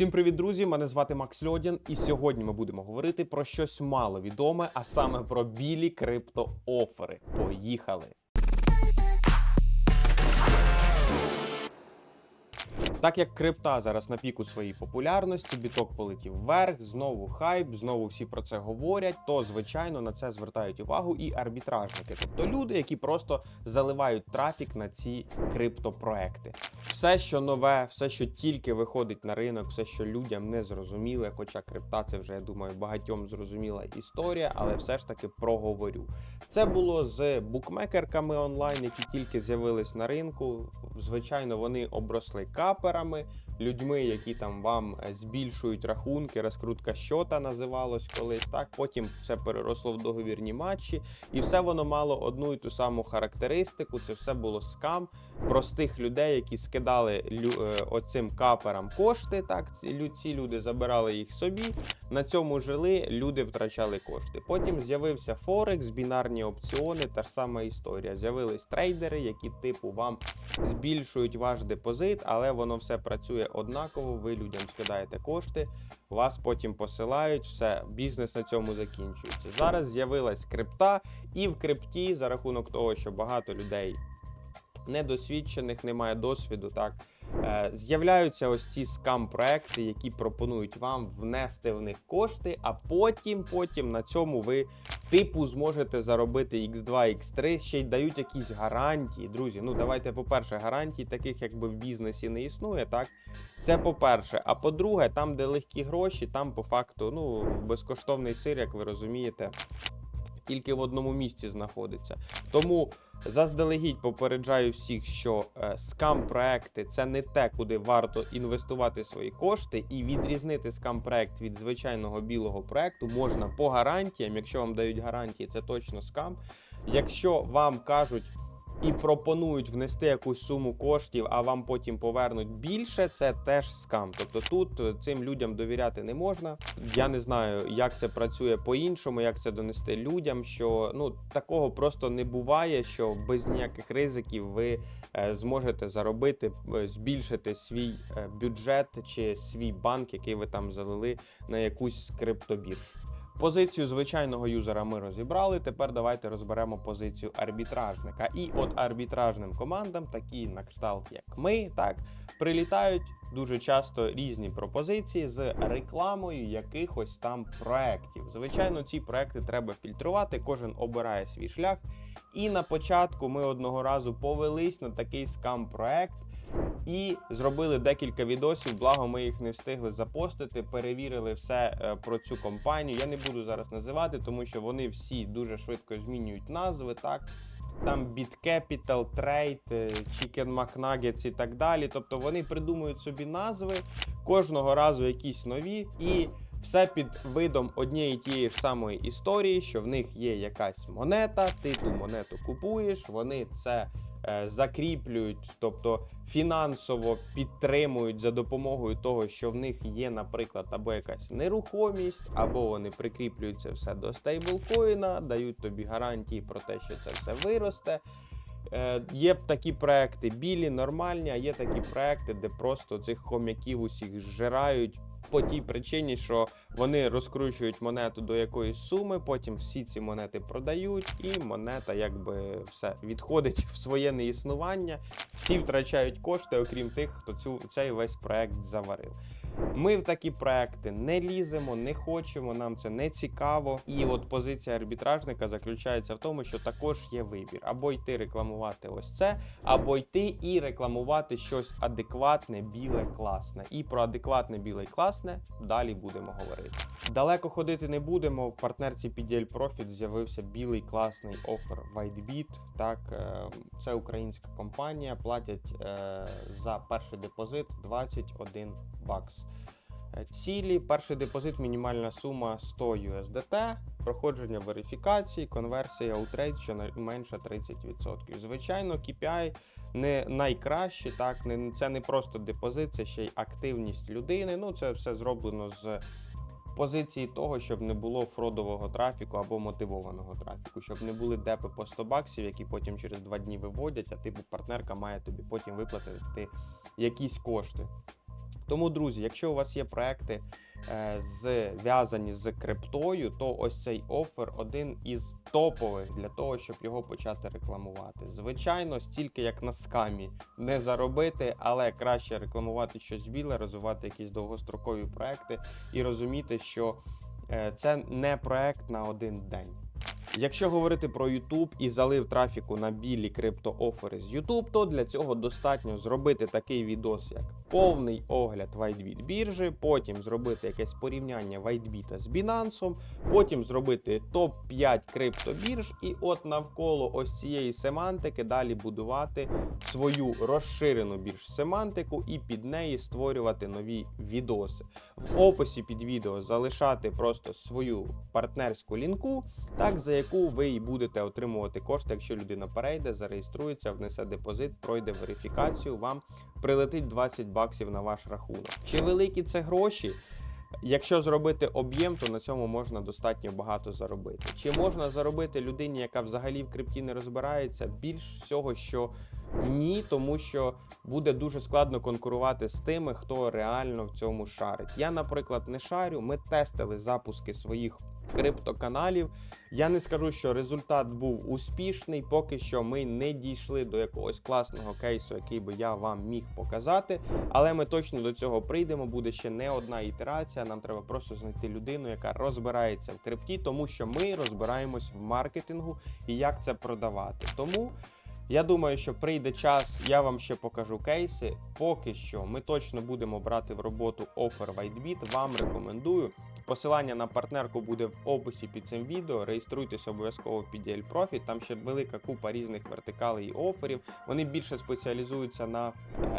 Всім привіт, друзі! Мене звати Макс Льодін, і сьогодні ми будемо говорити про щось маловідоме, а саме про білі криптоофери. Поїхали! Так як крипта зараз на піку своєї популярності, біток полетів вверх, знову хайп, знову всі про це говорять, то звичайно на це звертають увагу і арбітражники, тобто люди, які просто заливають трафік на ці криптопроекти. Все, що нове, все, що тільки виходить на ринок, все, що людям не зрозуміле, хоча крипта це вже я думаю багатьом зрозуміла історія, але все ж таки проговорю. Це було з букмекерками онлайн, які тільки з'явились на ринку. Звичайно, вони обросли каперами, людьми, які там вам е, збільшують рахунки, розкрутка щота називалось колись. Так потім це переросло в договірні матчі, і все воно мало одну і ту саму характеристику. Це все було скам простих людей, які скидали лю- е, оцим каперам кошти. Так, ці люди забирали їх собі. На цьому жили, люди втрачали кошти. Потім з'явився Форекс, бінарні опціони, та ж сама історія. З'явились трейдери, які типу вам збільшують ваш депозит, але воно все працює однаково. Ви людям скидаєте кошти, вас потім посилають, все, бізнес на цьому закінчується. Зараз з'явилась крипта, і в крипті за рахунок того, що багато людей недосвідчених, немає досвіду, так е, з'являються ось ці скам-проекти, які пропонують вам внести в них кошти, а потім, потім на цьому ви типу зможете заробити X2, X3, ще й дають якісь гарантії. Друзі, ну давайте, по-перше, гарантій таких якби в бізнесі не існує, так? Це по-перше. А по-друге, там, де легкі гроші, там по факту ну, безкоштовний сир, як ви розумієте, тільки в одному місці знаходиться. Тому заздалегідь попереджаю всіх, що е, скам-проекти це не те, куди варто інвестувати свої кошти, і відрізнити скам-проект від звичайного білого проекту можна по гарантіям. Якщо вам дають гарантії, це точно скам. Якщо вам кажуть. І пропонують внести якусь суму коштів, а вам потім повернуть більше. Це теж скам. Тобто тут е, цим людям довіряти не можна. Я не знаю, як це працює по-іншому, як це донести людям. Що ну такого просто не буває, що без ніяких ризиків ви е, зможете заробити, е, збільшити свій бюджет чи свій банк, який ви там залили на якусь криптобіржу. Позицію звичайного юзера ми розібрали. Тепер давайте розберемо позицію арбітражника. І от арбітражним командам, такі на кшталт, як ми, так прилітають дуже часто різні пропозиції з рекламою якихось там проєктів. Звичайно, ці проекти треба фільтрувати, кожен обирає свій шлях. І на початку ми одного разу повелись на такий скам-проект. І зробили декілька відосів, благо ми їх не встигли запостити, перевірили все е, про цю компанію. Я не буду зараз називати, тому що вони всі дуже швидко змінюють назви. Так там BitCapital, Trade, е, Chicken McNuggets і так далі. Тобто вони придумують собі назви кожного разу якісь нові і. Все під видом однієї тієї ж самої історії, що в них є якась монета, ти ту монету купуєш, вони це закріплюють, тобто фінансово підтримують за допомогою того, що в них є, наприклад, або якась нерухомість, або вони прикріплюють це все до стейблкоїна, дають тобі гарантії про те, що це все виросте. Е, є такі проекти білі, нормальні, а є такі проекти, де просто цих хом'яків усіх зжирають. По тій причині, що вони розкручують монету до якоїсь суми, потім всі ці монети продають, і монета якби все відходить в своє неіснування. Всі втрачають кошти, окрім тих, хто цю цей весь проект заварив. Ми в такі проекти не ліземо, не хочемо, нам це не цікаво. І от позиція арбітражника заключається в тому, що також є вибір: або йти рекламувати ось це, або йти і рекламувати щось адекватне, біле, класне. І про адекватне, біле і класне далі будемо говорити. Далеко ходити не будемо. В партнерці PDL Profit з'явився білий класний офер WhiteBit. Так, е, це українська компанія. Платять е, за перший депозит 21 бакс. Е, Цілі, перший депозит, мінімальна сума 100 USDT, проходження верифікації, конверсія у трейд, що менше 30%. Звичайно, KPI не найкраще, так, це не просто депозит, це ще й активність людини. Ну, це все зроблено з позиції того, щоб не було фродового трафіку або мотивованого трафіку, щоб не були депи по 100 баксів, які потім через два дні виводять, а типу партнерка має тобі потім виплатити якісь кошти. Тому, друзі, якщо у вас є проекти е, зв'язані з криптою, то ось цей офер один із топових для того, щоб його почати рекламувати. Звичайно, стільки як на скамі не заробити, але краще рекламувати щось біле, розвивати якісь довгострокові проекти і розуміти, що е, це не проект на один день. Якщо говорити про YouTube і залив трафіку на білі криптоофери з YouTube, то для цього достатньо зробити такий відос, як повний огляд WhiteBit біржі, потім зробити якесь порівняння WhiteBit з Binance, потім зробити топ-5 криптобірж, і от навколо ось цієї семантики далі будувати свою розширену бірж семантику і під неї створювати нові відоси. В описі під відео залишати просто свою партнерську лінку, так за яку ви і будете отримувати кошти, якщо людина перейде, зареєструється, внесе депозит, пройде верифікацію, вам прилетить 20 баксів на ваш рахунок. Чи великі це гроші? Якщо зробити об'єм, то на цьому можна достатньо багато заробити. Чи можна заробити людині, яка взагалі в крипті не розбирається? Більш всього, що ні, тому що буде дуже складно конкурувати з тими, хто реально в цьому шарить. Я, наприклад, не шарю. Ми тестили запуски своїх криптоканалів. Я не скажу, що результат був успішний. Поки що ми не дійшли до якогось класного кейсу, який би я вам міг показати. Але ми точно до цього прийдемо. Буде ще не одна ітерація. Нам треба просто знайти людину, яка розбирається в крипті, тому що ми розбираємось в маркетингу і як це продавати. Тому. Я думаю, що прийде час, я вам ще покажу кейси. Поки що ми точно будемо брати в роботу Offer WhiteBit. Вам рекомендую. Посилання на партнерку буде в описі під цим відео. Реєструйтесь обов'язково в PDL Profit. Там ще велика купа різних вертикалей і оферів. Вони більше спеціалізуються на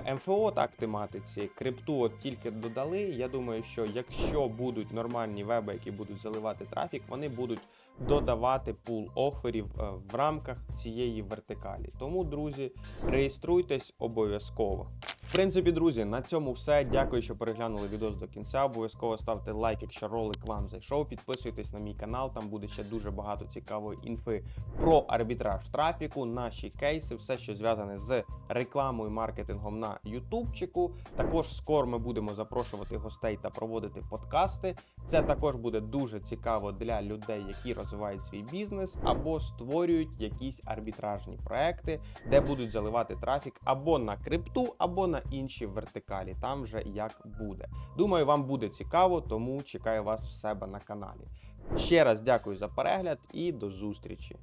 е, МФО так тематиці. Крипту от тільки додали. Я думаю, що якщо будуть нормальні веби, які будуть заливати трафік, вони будуть додавати пул оферів е, в рамках цієї вертикалі. Тому, друзі, реєструйтесь обов'язково. Принципі, друзі, на цьому все. Дякую, що переглянули відео до кінця. Обов'язково ставте лайк, якщо ролик вам зайшов. Підписуйтесь на мій канал, там буде ще дуже багато цікавої інфи про арбітраж трафіку, наші кейси, все, що зв'язане з рекламою, маркетингом на Ютубчику. Також скоро ми будемо запрошувати гостей та проводити подкасти. Це також буде дуже цікаво для людей, які розвивають свій бізнес або створюють якісь арбітражні проекти, де будуть заливати трафік або на крипту, або інші вертикалі. Там вже як буде. Думаю, вам буде цікаво, тому чекаю вас в себе на каналі. Ще раз дякую за перегляд і до зустрічі.